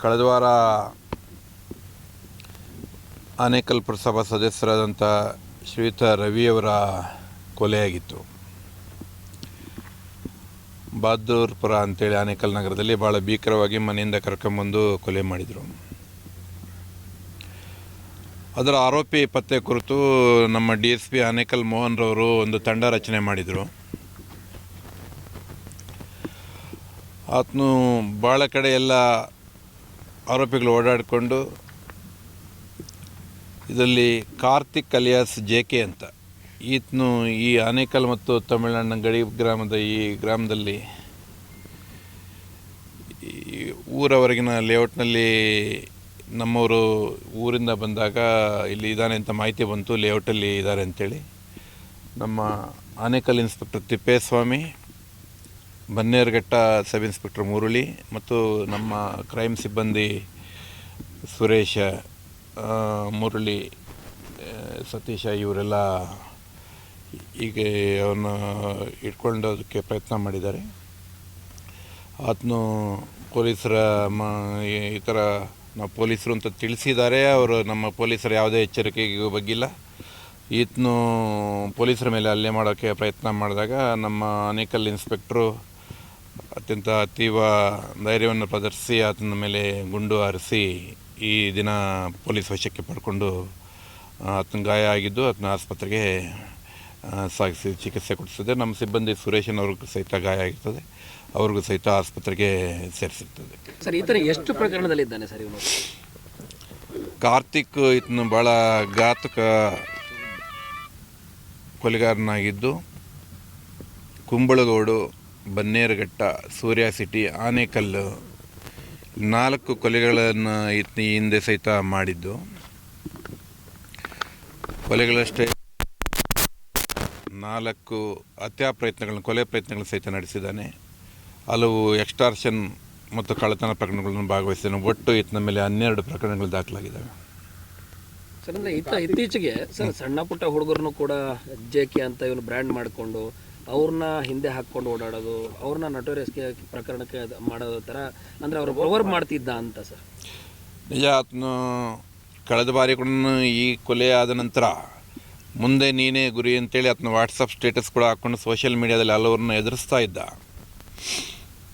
ಕಳೆದ ವಾರ ಆನೇಕಲ್ ಪುರಸಭಾ ಸದಸ್ಯರಾದಂಥ ಶ್ರೀಯುತ ರವಿಯವರ ಕೊಲೆಯಾಗಿತ್ತು. ಬಹದ್ದೂರ್ಪುರ ಅಂತೇಳಿ ಆನೇಕಲ್ ನಗರದಲ್ಲಿ ಭಾಳ ಭೀಕರವಾಗಿ ಮನೆಯಿಂದ ಕರ್ಕೊಂಬಂದು ಕೊಲೆ ಮಾಡಿದರು. ಅದರ ಆರೋಪಿ ಪತ್ತೆ ಕುರಿತು ನಮ್ಮ D S P Anekal Mohan ರವರು ಒಂದು ತಂಡ ರಚನೆ ಮಾಡಿದರು. ಆತನು ಭಾಳ ಕಡೆ ಎಲ್ಲ ಆರೋಪಿಗಳು ಓಡಾಡಿಕೊಂಡು ಇದರಲ್ಲಿ ಕಾರ್ತಿಕ್ ಅಲಿಯಾಸ್ ಜೆ ಕೆ ಅಂತ. ಈತನು ಈ ಆನೇಕಲ್ ಮತ್ತು ತಮಿಳುನಾಡಿನ ಗಡಿ ಗ್ರಾಮದ ಈ ಗ್ರಾಮದಲ್ಲಿ ಊರವರೆಗಿನ ಲೇಔಟ್ನಲ್ಲಿ ನಮ್ಮವರು ಊರಿಂದ ಬಂದಾಗ ಇಲ್ಲಿ ಇದ್ದಾನೆ ಅಂತ ಮಾಹಿತಿ ಬಂತು, ಲೇಔಟಲ್ಲಿ ಇದ್ದಾರೆ ಅಂತೇಳಿ. ನಮ್ಮ Anekal inspector Thippeswamy Bannerghatta sub inspector Murali ಮತ್ತು ನಮ್ಮ ಕ್ರೈಮ್ ಸಿಬ್ಬಂದಿ ಸುರೇಶ ಮುರುಳಿ ಸತೀಶ ಇವರೆಲ್ಲ ಹೀಗೆ ಅವನ್ನ ಇಟ್ಕೊಂಡೋದಕ್ಕೆ ಪ್ರಯತ್ನ ಮಾಡಿದ್ದಾರೆ. ಆತನು ಪೊಲೀಸರ ಮ ಈ- ಥರ ನಾವು ಪೊಲೀಸರು ಅಂತ ತಿಳಿಸಿದ್ದಾರೆ. ಅವರು ನಮ್ಮ ಪೊಲೀಸರ ಯಾವುದೇ ಎಚ್ಚರಿಕೆಗೂ ಬಗ್ಗಿಲ್ಲ. ಈತನು ಪೊಲೀಸರ ಮೇಲೆ ಹಲ್ಲೆ ಮಾಡೋಕ್ಕೆ ಪ್ರಯತ್ನ ಮಾಡಿದಾಗ ನಮ್ಮ ಅನೇಕಲ್ ಇನ್ಸ್ಪೆಕ್ಟ್ರು ಅತ್ಯಂತ ತೀವ್ರ ಧೈರ್ಯವನ್ನು ಪ್ರದರ್ಶಿಸಿ ಆತನ ಮೇಲೆ ಗುಂಡು ಹಾರಿಸಿ ಈ ದಿನ ಪೊಲೀಸ್ ವಶಕ್ಕೆ ಪಡ್ಕೊಂಡು ಆತನ ಗಾಯ ಆಗಿದ್ದು ಆತನ ಆಸ್ಪತ್ರೆಗೆ ಸಾಗಿಸಿ ಚಿಕಿತ್ಸೆ ಕೊಡಿಸಿದೆ ನಮ್ಮ ಸಿಬ್ಬಂದಿ ಸುರೇಶನ್ ಅವ್ರಿಗೂ ಸಹಿತ ಗಾಯ ಆಗಿರ್ತದೆ. ಅವ್ರಿಗೂ ಸಹಿತ ಆಸ್ಪತ್ರೆಗೆ ಸೇರಿಸಿರ್ತದೆ. ಸರ್ ಈತನ ಎಷ್ಟು ಪ್ರಕರಣದಲ್ಲಿದ್ದಾನೆ ಸರ್ ಇವನು? ಕಾರ್ತಿಕ್ ಇದನ್ನು ಭಾಳ ಘಾತಕ ಕೊಲೆಗಾರನಾಗಿದ್ದು ಕುಂಬಳಗೋಡು ಬನ್ನೇರುಘಟ್ಟ, ಸೂರ್ಯ ಸಿಟಿ, ಆನೇಕಲ್ಲು ನಾಲ್ಕು ಕೊಲೆಗಳನ್ನು ಈ ಹಿಂದೆ ಸಹಿತ ಮಾಡಿದ್ದು. ಕೊಲೆಗಳಷ್ಟೇ ನಾಲ್ಕು ಹತ್ಯಾ ಪ್ರಯತ್ನಗಳನ್ನು, ಕೊಲೆ ಪ್ರಯತ್ನಗಳನ್ನು ಸಹಿತ ನಡೆಸಿದ್ದಾನೆ. ಹಲವು ಎಕ್ಸ್ಟಾರ್ಷನ್ ಮತ್ತು ಕಳ್ಳತನ ಪ್ರಕರಣಗಳನ್ನು ಭಾಗವಹಿಸಿದ್ದಾನೆ. ಒಟ್ಟು ಈತನ ಮೇಲೆ ಹನ್ನೆರಡು ಪ್ರಕರಣಗಳು ದಾಖಲಾಗಿದ್ದಾವೆ. ಸರ್, ಅಂದರೆ ಇತ್ತ ಇತ್ತೀಚೆಗೆ ಸರ್, ಸಣ್ಣ ಪುಟ್ಟ ಹುಡುಗರನ್ನು ಕೂಡ ಜೆ ಕೆ ಅಂತ ಇವನು ಬ್ರ್ಯಾಂಡ್ ಮಾಡಿಕೊಂಡು ಅವ್ರನ್ನ ಹಿಂದೆ ಹಾಕ್ಕೊಂಡು ಓಡಾಡೋದು, ಅವ್ರನ್ನ ನಟೋರಿಯಸ್ಗೆ ಪ್ರಕರಣಕ್ಕೆ ಅದ್ ಮಾಡೋದು ಥರ ಅಂದರೆ ಅವ್ರು ಓವರ್ ಮಾಡ್ತಿದ್ದ ಅಂತ ಸರ್. ನಿಜ ಆತನು ಕಳೆದ ಬಾರಿ ಕೂಡ ಈ ಕೊಲೆ ಆದ ನಂತರ ಮುಂದೆ ನೀನೇ ಗುರಿ ಅಂತೇಳಿ ಆತನ ವಾಟ್ಸಪ್ ಸ್ಟೇಟಸ್ ಕೂಡ ಹಾಕ್ಕೊಂಡು ಸೋಷಿಯಲ್ ಮೀಡಿಯಾದಲ್ಲಿ ಹಲವರನ್ನ ಎದುರಿಸ್ತಾ ಇದ್ದ.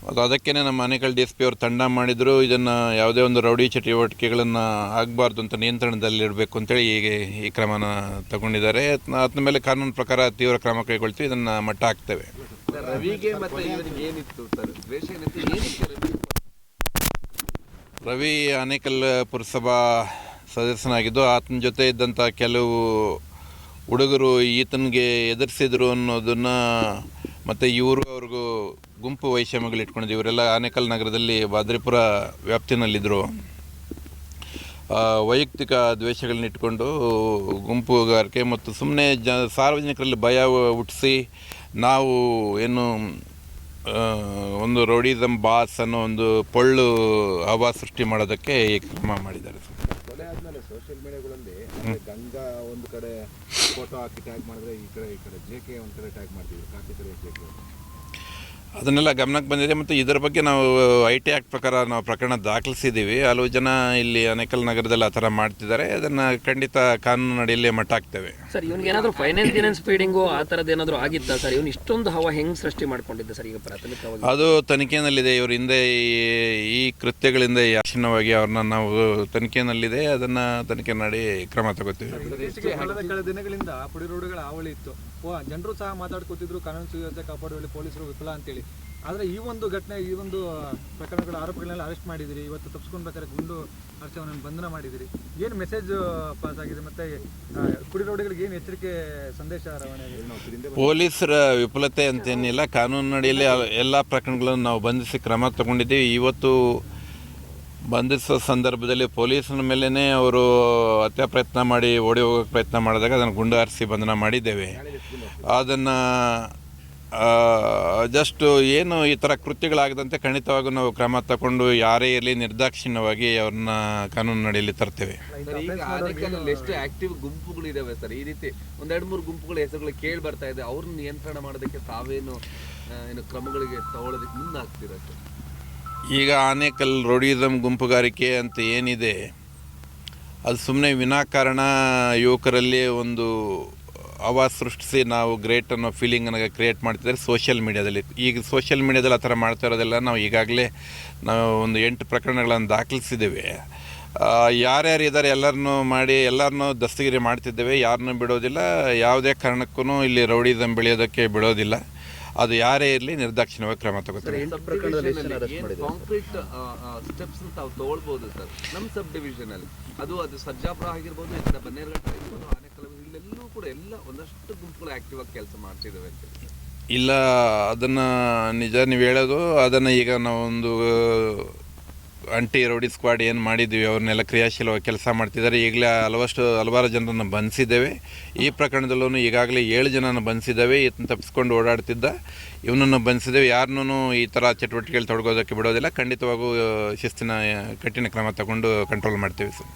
ಅದು ಅದಕ್ಕೇ ನಮ್ಮ ಆನೇಕಲ್ ಡಿ ಎಸ್ ಪಿ ಅವರು ತಂಡ ಮಾಡಿದರೂ ಇದನ್ನು ಯಾವುದೇ ಒಂದು ರೌಡಿ ಚಟುವಟಿಕೆಗಳನ್ನು ಆಗಬಾರ್ದು ಅಂತ ನಿಯಂತ್ರಣದಲ್ಲಿರಬೇಕು ಅಂತೇಳಿ ಈಗ ಈ ಕ್ರಮನ ತಗೊಂಡಿದ್ದಾರೆ. ಆತನ ಮೇಲೆ ಕಾನೂನು ಪ್ರಕಾರ ತೀವ್ರ ಕ್ರಮ ಕೈಗೊಳ್ತೀವಿ ಇದನ್ನು ಮಟ್ಟ ಹಾಕ್ತೇವೆ. ರವಿ? ಆನೇಕಲ್ ಪುರಸಭಾ ಸದಸ್ಯನಾಗಿದ್ದು ಆತನ ಜೊತೆ ಇದ್ದಂಥ ಕೆಲವು ಹುಡುಗರು ಈತನಿಗೆ ಎದುರಿಸಿದ್ರು ಅನ್ನೋದನ್ನು ಮತ್ತು ಇವರು ಅವ್ರಿಗೂ ಗುಂಪು ವೈಷಮ್ಯಗಳು ಇಟ್ಕೊಂಡಿದ್ದು ಇವರೆಲ್ಲ ಆನೇಕಲ್ ನಗರದಲ್ಲಿ ಬಾದ್ರಿಪುರ ವ್ಯಾಪ್ತಿನಲ್ಲಿದ್ದರು ವೈಯಕ್ತಿಕ ದ್ವೇಷಗಳನ್ನ ಇಟ್ಕೊಂಡು ಗುಂಪುಗಾರಿಕೆ ಮತ್ತು ಸುಮ್ಮನೆ ಜ, ಸಾರ್ವಜನಿಕರಲ್ಲಿ ಭಯ ಹುಟ್ಟಿಸಿ ನಾವು ಏನು ಒಂದು ರೌಡಿಸಮ್ ಬಾಸ್ ಅನ್ನೋ ಒಂದು ಪೊಳ್ಳು ಹವಾ ಸೃಷ್ಟಿ ಮಾಡೋದಕ್ಕೆ ಈ ಕ್ರಮ ಮಾಡಿದ್ದಾರೆ. ಗಂಗಾ ಒಂದು ಕಡೆ ಫೋಟೋ ಹಾಕಿ ಟ್ಯಾಗ್ ಮಾಡಿದ್ರೆ ಈ ಕಡೆ ಈ ಕಡೆ ಜೆ ಕೆ ಒಂದು ಕಡೆ ಟ್ಯಾಗ್ ಮಾಡ್ತಿದ್ರು ಕಡೆ ಜೆ ಕೆ ಅದನ್ನೆಲ್ಲ ಗಮನಕ್ಕೆ ಬಂದಿದೆ ಮತ್ತು ಇದರ ಬಗ್ಗೆ ನಾವು ಐ ಟಿ ಆ್ಯಕ್ಟ್ ಪ್ರಕಾರ ನಾವು ಪ್ರಕರಣ ದಾಖಲಿಸಿದ್ದೀವಿ. ಹಲವು ಜನ ಇಲ್ಲಿ ಅನೇಕಲ್ ನಗರದಲ್ಲಿ ಆ ಥರ ಮಾಡ್ತಿದ್ದಾರೆ. ಅದನ್ನು ಖಂಡಿತ ಕಾನೂನು ಅಡಿಯಲ್ಲಿ ಮಟ್ಟ ಹಾಕ್ತೇವೆ. ಸರ್ ಇವನಿಗೆ ಏನಾದರೂ ಫೈನಾನ್ಸ್ ಫೈನಾನ್ಸ್ ಫೀಡಿಂಗು ಆ ಥರದ್ದು ಏನಾದರೂ ಆಗಿತ್ತಾ ಸರ್? ಇವ್ನು ಇಷ್ಟೊಂದು ಹವಾ ಹೆಂಗೆ ಸೃಷ್ಟಿ ಮಾಡಿಕೊಂಡಿದ್ದೆ ಸರ್ ಈಗ ಪ್ರಾಥಮಿಕವಾಗಿ? ಅದು ತನಿಖೆಯಲ್ಲಿದೆ. ಇವ್ರ ಹಿಂದೆ ಈ- ಈ ಕೃತ್ಯಗಳಿಂದ ಯಾಕ್ಷಣವಾಗಿ ಅವ್ರನ್ನ ನಾವು ತನಿಖೆಯಲ್ಲಿದೆ. ಅದನ್ನು ತನಿಖೆ ಮಾಡಿ ಕ್ರಮ ತಗೋತೀವಿ. ದಿನಗಳಿಂದ ಪುಡಿ ರೋಡ್ಗಳ ಹಾವಳಿ ಇತ್ತು. ಜನರು ಸಹ ಮಾತಾಡ್ಕೊತಿದ್ರು, ಕಾನೂನು ಸುವ್ಯವಸ್ಥೆ ಕಾಪಾಡುವಲ್ಲಿ ಪೊಲೀಸರು ವಿಫಲ ಅಂತೇಳಿ. ಆದರೆ ಈ ಒಂದು ಘಟನೆ, ಈ ಒಂದು ಪ್ರಕರಣಗಳ ಆರೋಪಗಳನ್ನೆಲ್ಲ ಅರೆಸ್ಟ್ ಮಾಡಿದಿರಿ, ಇವತ್ತು ತಪ್ಪಿಸ್ಕೊಂಡ್ಬೇಕಾದ್ರೆ ಗುಂಡು ಅರ್ಚವನ್ನು ಬಂಧನ ಮಾಡಿದಿರಿ. ಏನು ಮೆಸೇಜ್ ಪಾಸ್ ಆಗಿದೆ ಮತ್ತೆ ಕುಡಿರೋಡಿಗಳಿಗೆ ಏನು ಎಚ್ಚರಿಕೆ ಸಂದೇಶ ರವಾನೆ ಪೊಲೀಸರ ವಿಫಲತೆ ಅಂತೇನಿಲ್ಲ, ಕಾನೂನು ಅಡಿಯಲ್ಲಿ ಎಲ್ಲ ಪ್ರಕರಣಗಳನ್ನು ನಾವು ಬಂಧಿಸಿ ಕ್ರಮ ತಗೊಂಡಿದ್ದೀವಿ. ಇವತ್ತು ಬಂಧಿಸೋ ಸಂದರ್ಭದಲ್ಲಿ ಪೊಲೀಸನ ಮೇಲೇ ಅವರು ಹತ್ಯೆ ಪ್ರಯತ್ನ ಮಾಡಿ, ಓಡಿ ಹೋಗೋಕ್ಕೆ ಪ್ರಯತ್ನ ಮಾಡಿದಾಗ ಅದನ್ನು ಗುಂಡು ಹಾರಿಸಿ ಬಂಧನ ಮಾಡಿದ್ದೇವೆ. ಅದನ್ನು ಜಸ್ಟು ಏನು ಈ ಥರ ಕೃತ್ಯಗಳಾಗದಂತೆ ಖಂಡಿತವಾಗೂ ನಾವು ಕ್ರಮ ತಗೊಂಡು ಯಾರೇ ಇರಲಿ ನಿರ್ದಾಕ್ಷಿಣ್ಯವಾಗಿ ಅವ್ರನ್ನ ಕಾನೂನು ನಡೆಯಲ್ಲಿ ತರ್ತೇವೆ. ಸರ್ ಈಗ ಆನೇಕಲ್ಲಲ್ಲಿ ಎಷ್ಟು ಆಕ್ಟಿವ್ ಗುಂಪುಗಳಿದಾವೆ ಸರ್. ಈ ರೀತಿ ಒಂದೆರಡು ಮೂರು ಗುಂಪುಗಳ ಹೆಸರುಗಳು ಕೇಳಿ ಬರ್ತಾ ಇದೆ. ಅವ್ರನ್ನ ನಿಯಂತ್ರಣ ಮಾಡೋದಕ್ಕೆ ತಾವೇನು ಏನು ಕ್ರಮಗಳಿಗೆ ತಗೊಳ್ಳೋದಕ್ಕೆ ಮುಂದಾಗ್ತೀರ ಈಗ ಆನೇಕಲ್ ರೌಡಿಸಮ್ ಗುಂಪುಗಾರಿಕೆ ಅಂತ ಏನಿದೆ ಅದು ಸುಮ್ಮನೆ ವಿನಾಕಾರಣ ಯುವಕರಲ್ಲಿ ಒಂದು ಆವಾಜ್ ಸೃಷ್ಟಿಸಿ ನಾವು ಗ್ರೇಟ್ ಅನ್ನೋ ಫೀಲಿಂಗನ್ನು ಕ್ರಿಯೇಟ್ ಮಾಡ್ತಿದ್ದಾರೆ ಸೋಷಿಯಲ್ ಮೀಡ್ಯಾದಲ್ಲಿ ಈಗ ಸೋಷಿಯಲ್ ಮೀಡ್ಯಾದಲ್ಲಿ ಆ ಥರ ಮಾಡ್ತಾ ಇರೋದೆಲ್ಲ ನಾವು ಈಗಾಗಲೇ ನಾವು ಒಂದು ಎಂಟು ಪ್ರಕರಣಗಳನ್ನು ದಾಖಲಿಸಿದ್ದೇವೆ. ಯಾರ್ಯಾರು ಇದ್ದಾರೆ ಎಲ್ಲರನ್ನೂ ಮಾಡಿ ಎಲ್ಲರನ್ನೂ ದಸ್ತಗಿರಿ ಮಾಡ್ತಿದ್ದೇವೆ ಯಾರನ್ನೂ ಬಿಡೋದಿಲ್ಲ ಯಾವುದೇ ಕಾರಣಕ್ಕೂ ಇಲ್ಲಿ ರೌಡಿಸಮ್ ಬೆಳೆಯೋದಕ್ಕೆ ಬಿಡೋದಿಲ್ಲ. ಅದು ಯಾರೇ ಇರಲಿ ನಿರ್ದಾಕ್ಷಿಣ್ಯವಾಗಿ ಕ್ರಮ ತಗೋತಾರೆ. ನಮ್ಮ ಸಬ್ ಡಿವಿಷನ್ ಅಲ್ಲಿ ಅದು ಅದು ಸರ್ಜಾಪುರ ಆಗಿರ್ಬೋದು ಬನ್ನೇರ್ಘಟ್ಟ ಆಗಿರ್ಬೋದು. ಎಲ್ಲ ಒಂದಷ್ಟು ಗುಂಪುಗಳು ಆಕ್ಟಿವ್ ಆಗಿ ಕೆಲಸ ಮಾಡ್ತಿದ್ದಾವೆ ಅಂತ ಇಲ್ಲ, ಅದನ್ನು ನಿಜ ನೀವು ಹೇಳೋದು, ಅದನ್ನು ಈಗ ನಾವೊಂದು ಅಂಟಿ ರೌಡಿ ಸ್ಕ್ವಾಡ್ ಏನು ಮಾಡಿದ್ದೀವಿ ಅವ್ರನ್ನೆಲ್ಲ ಕ್ರಿಯಾಶೀಲವಾಗಿ ಕೆಲಸ ಮಾಡ್ತಿದ್ದಾರೆ ಈಗಲೇ ಹಲವಷ್ಟು ಹಲವಾರು ಜನರನ್ನು ಬಂಧಿಸಿದ್ದೇವೆ. ಈ ಪ್ರಕರಣದಲ್ಲೂ ಈಗಾಗಲೇ ಏಳು ಜನನ ಬಂಧಿಸಿದ್ದೇವೆ ಈತನ ತಪ್ಪಿಸ್ಕೊಂಡು ಓಡಾಡ್ತಿದ್ದ. ಇವನನ್ನು ಬಂಧಿಸಿದ್ದೇವೆ. ಯಾರನ್ನೂ ಈ ಥರ ಚಟುವಟಿಕೆಗಳು ತೊಡಗೋದಕ್ಕೆ ಬಿಡೋದಿಲ್ಲ. ಖಂಡಿತವಾಗೂ ಶಿಸ್ತಿನ ಕಠಿಣ ಕ್ರಮ ತಗೊಂಡು ಕಂಟ್ರೋಲ್ ಮಾಡ್ತೀವಿ ಸರ್.